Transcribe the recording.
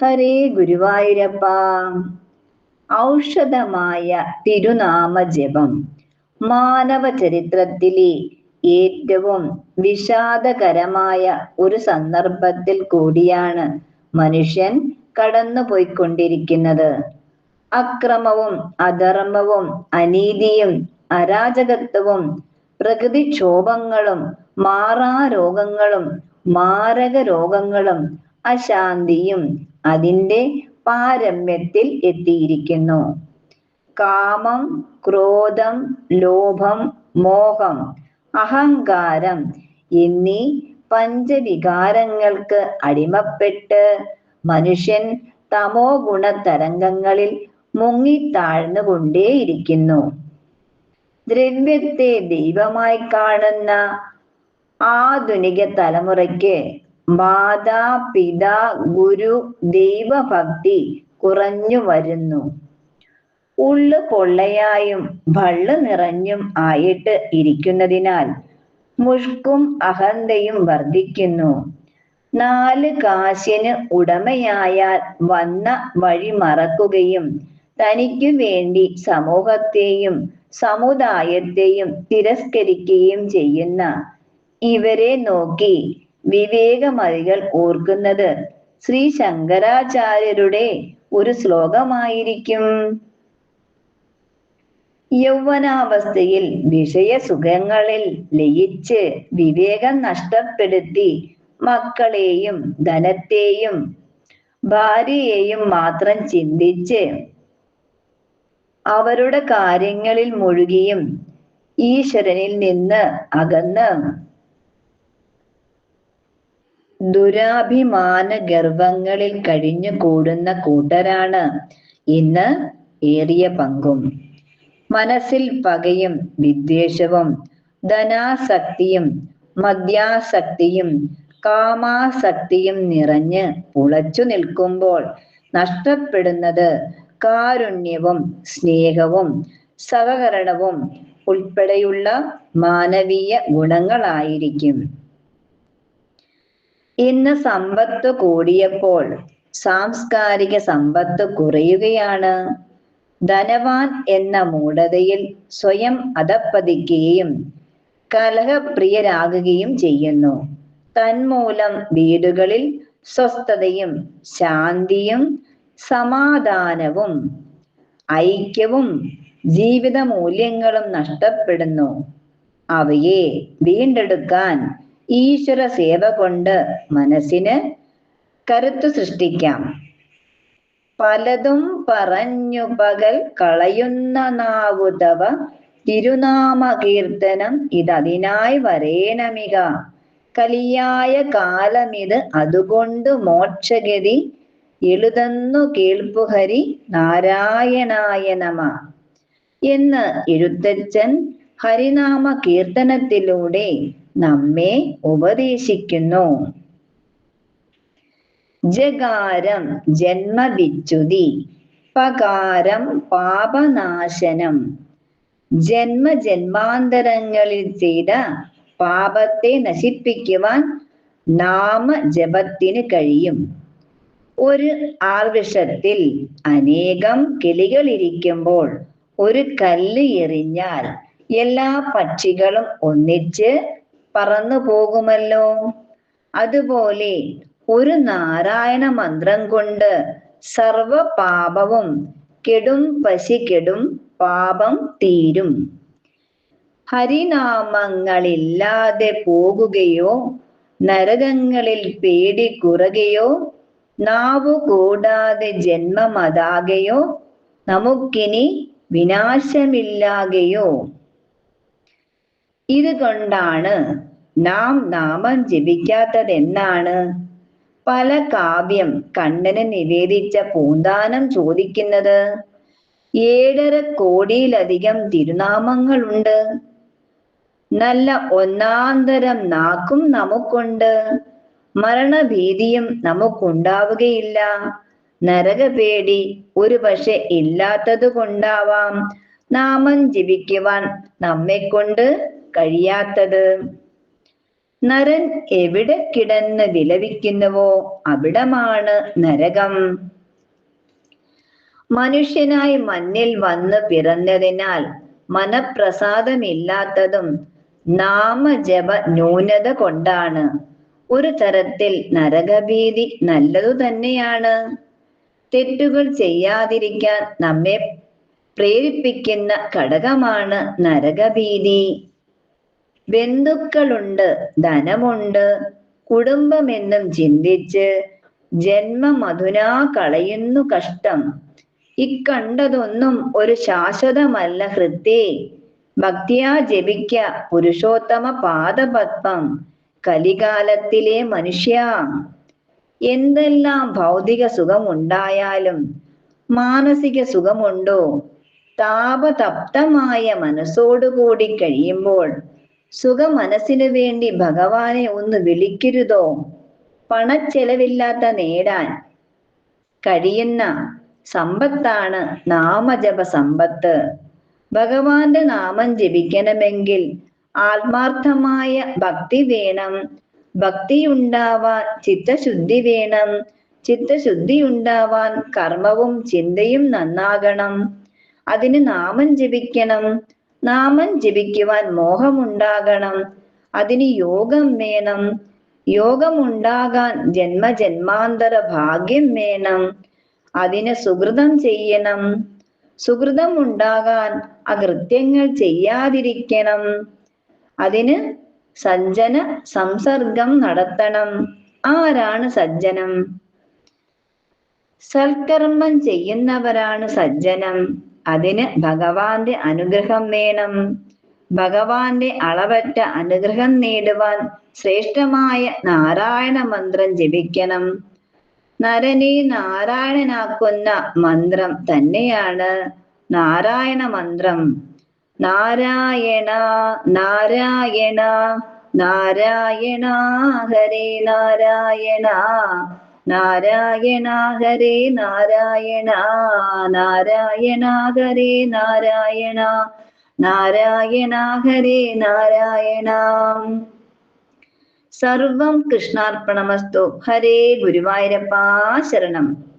ഹരേ ഗുരുവായൂരപ്പ. ഔഷധമായ തിരുനാമ ജപം മാനവ ചരിത്രത്തിലെ ഏറ്റവും വിഷാദകരമായ ഒരു സന്ദർഭത്തിൽ കൂടിയാണ് മനുഷ്യൻ കടന്നുപോയിക്കൊണ്ടിരിക്കുന്നത്. അക്രമവും അധർമ്മവും അനീതിയും അരാജകത്വവും പ്രകൃതിക്ഷോഭങ്ങളും മാറാ രോഗങ്ങളും മാരക രോഗങ്ങളും അശാന്തിയും അതിന്റെ പാരമ്യത്തിൽ എത്തിയിരിക്കുന്നു. കാമം ക്രോധം ലോഭം മോഹം അഹങ്കാരം എന്നീ പഞ്ചവികാരങ്ങൾക്ക് അടിമപ്പെട്ട് മനുഷ്യൻ തമോ ഗുണ തരംഗങ്ങളിൽ മുങ്ങിത്താഴ്ന്നുകൊണ്ടേയിരിക്കുന്നു. ദ്രവ്യത്തെ ദൈവമായി കാണുന്ന ആധുനിക തലമുറയ്ക്ക് മാതാ പിതാ ഗുരു ദൈവഭക്തി കുറഞ്ഞു വരുന്നു. ഉള്ളു പൊള്ളയായും ഭള്ളു നിറഞ്ഞും ആയിട്ട് ഇരിക്കുന്നതിനാൽ മുഷ്കും അഹന്തയും വർദ്ധിക്കുന്നു. നാല് കാശിന് ഉടമയായാൽ വന്ന വഴി മറക്കുകയും തനിക്കു വേണ്ടി സമൂഹത്തെയും സമുദായത്തെയും തിരസ്കരിക്കുകയും ചെയ്യുന്ന ഇവരെ നോക്കി വിവേകമതികൾ ഓർക്കുന്നത് ശ്രീ ശങ്കരാചാര്യരുടെ ഒരു ശ്ലോകമായിരിക്കും. യൗവനാവസ്ഥയിൽ വിഷയസുഖങ്ങളിൽ ലയിച്ച് വിവേകം നഷ്ടപ്പെടുത്തി മക്കളെയും ധനത്തെയും ഭാര്യയെയും മാത്രം ചിന്തിച്ച് അവരുടെ കാര്യങ്ങളിൽ മുഴുകിയും ഈശ്വരനിൽ നിന്ന് അകന്ന് ദുരാഭിമാന ഗർവങ്ങളിൽ കഴിഞ്ഞു കൂടുന്ന കൂട്ടരാണ് ഇന്ന് ഏറിയ പങ്കും. മനസ്സിൽ പകയും വിദ്വേഷവും ധനാസക്തിയും മദ്യാസക്തിയും കാമാസക്തിയും നിറഞ്ഞ് പുളച്ചു നിൽക്കുമ്പോൾ നഷ്ടപ്പെടുന്നത് കാരുണ്യവും സ്നേഹവും സഹകരണവും ഉൾപ്പെടെയുള്ള മാനവീയ ഗുണങ്ങളായിരിക്കും. ഇന്ന് സമ്പത്ത് കൂടിയപ്പോൾ സാംസ്കാരിക സമ്പത്ത് കുറയുകയാണ്. ധനവാൻ എന്ന മൂഢതയിൽ സ്വയം അധപ്പതിക്കുകയും കലഹപ്രിയരാകുകയും ചെയ്യുന്നു. തന്മൂലം വീടുകളിൽ സ്വസ്ഥതയും ശാന്തിയും സമാധാനവും ഐക്യവും ജീവിത മൂല്യങ്ങളും നഷ്ടപ്പെടുന്നു. അവയെ വീണ്ടെടുക്കാൻ ഈശ്വര സേവ കൊണ്ട് മനസ്സിന് കരുത്തു സൃഷ്ടിക്കാം. പലതും പറഞ്ഞു പകൽ കളയുന്ന നാവുതവ തിരുനാമ കീർത്തനം ഇതതിനായി വരേണമിക. കലിയായ കാലമിത് അതുകൊണ്ട് മോക്ഷഗതി എഴുതന്നു കേൾപ്പുഹരി നാരായണായ നമ. എന്ന് എഴുത്തച്ഛൻ ഹരിനാമ കീർത്തനത്തിലൂടെ നമ്മെ ഉപദേശിക്കുന്നു. ജകാരം ജന്മവിച്യുതി പകാരം പാപനാശനം. ജന്മ ജന്മാന്തരങ്ങളിൽ ചെയ്ത പാപത്തെ നശിപ്പിക്കുവാൻ നാമ ജപത്തിന് കഴിയും. ഒരു ആർവൃഷത്തിൽ അനേകം കിളികൾ ഇരിക്കുമ്പോൾ ഒരു കല്ല് എറിഞ്ഞാൽ എല്ലാ പക്ഷികളും ഒന്നിച്ച് പറന്നു പോകുമല്ലോ. അതുപോലെ ഒരു നാരായണ മന്ത്രം കൊണ്ട് സർവ പാപവും കെടും പശി കെടും പാപം തീരും. ഹരിനാമങ്ങളില്ലാതെ പോകുകയോ നരകങ്ങളിൽ പേടി കുറകയോ നാവു കൂടാതെ ജന്മമതാകയോ നമുക്കിനി വിനാശമില്ലാകയോ ഇതുകൊണ്ടാണ് നാം നാമം ജപിക്കാത്തതെന്നാണ്. പല കാവ്യം കണ്ണന് നിവേദിച്ച പൂന്താനം ചോദിക്കുന്നത്. ഏഴര കോടിയിലധികം തിരുനാമങ്ങളുണ്ട്. നല്ല ഒന്നാന്തരം നാക്കും നമുക്കുണ്ട്. മരണഭീതിയും നമുക്കുണ്ടാവുകയില്ല. നരകപേടി ഒരു പക്ഷെ ഇല്ലാത്തത് കൊണ്ടാവാം നാമം ജപിക്കുവാൻ നമ്മെ കൊണ്ട് കഴിയാത്തത്? നരൻ എവിടെ കിടന്ന് വിലപിക്കുന്നുവോ അവിടമാണ് നരകം. മനുഷ്യനായി മണ്ണിൽ വന്ന് പിറന്നതിനാൽ മനപ്രസാദമില്ലാത്തതും നാമജപ ന്യൂനത കൊണ്ടാണ്. ഒരു തരത്തിൽ നരകഭീതി നല്ലതു തന്നെയാണ്. തെറ്റുകൾ ചെയ്യാതിരിക്കാൻ നമ്മെ പ്രേരിപ്പിക്കുന്ന ഘടകമാണ് നരകഭീതി. ബന്ധുക്കളുണ്ട് ധനമുണ്ട്. കുടുംബമെന്നും ചിന്തിച്ച് ജന്മമധുനാ കളയുന്നു കഷ്ടം. ഇക്കണ്ടതൊന്നും ഒരു ശാശ്വതമല്ല ഹൃത്തി ഭക്തിയാ ജപിക്ക പുരുഷോത്തമ പാദപത്മം. കലികാലത്തിലെ മനുഷ്യ. എന്തെല്ലാം ഭൗതിക സുഖമുണ്ടായാലും മാനസിക സുഖമുണ്ടോ? താപതപ്തമായ മനസ്സോടുകൂടി കഴിയുമ്പോൾ സുഖ മനസ്സിനു വേണ്ടി ഭഗവാനെ ഒന്ന് വിളിക്കരുതോ? പണച്ചെലവില്ലാത്ത നേടാൻ കഴിയുന്ന സമ്പത്താണ് നാമജപ സമ്പത്ത് ഭഗവാന്റെ നാമം ജപിക്കണമെങ്കിൽ ആത്മാർത്ഥമായ ഭക്തി വേണം. ഭക്തി ഉണ്ടാവാൻ ചിത്തശുദ്ധി വേണം. ചിത്തശുദ്ധി ഉണ്ടാവാൻ കർമ്മവും ചിന്തയും നന്നാകണം. അതിന് നാമം ജപിക്കണം. നാമം ജപിക്കുവാൻ മോഹമുണ്ടാകണം. അതിന് യോഗം വേണം. യോഗമുണ്ടാകാൻ ജന്മജന്മാന്തര ഭാഗ്യം വേണം. അതിന് സുഹൃതം ചെയ്യണം. സുഹൃതം ഉണ്ടാകാൻ അകൃത്യങ്ങൾ ചെയ്യാതിരിക്കണം. അതിന് സജ്ജന സംസർഗം നടത്തണം. ആരാണ് സജ്ജനം? സൽക്കർമ്മം ചെയ്യുന്നവരാണ് സജ്ജനം. അതിന് ഭഗവാന്റെ അനുഗ്രഹം വേണം. ഭഗവാന്റെ അളവറ്റ അനുഗ്രഹം നേടുവാൻ ശ്രേഷ്ഠമായ നാരായണ മന്ത്രം ജപിക്കണം. നരനെ നാരായണനാക്കുന്ന മന്ത്രം തന്നെയാണ് നാരായണ മന്ത്രം. നാരായണ നാരായണ നാരായണ ഹരേ നാരായണ. നാരായണ ഹരേ നാരായണ നാരായണ ഹരേ നാരായണ നാരായണ ഹരേ നാരായണ. സർവം കൃഷ്ണാർപ്പണമസ്തു. ഹരേ ഗുരുവായൂരപ്പാ ശരണം.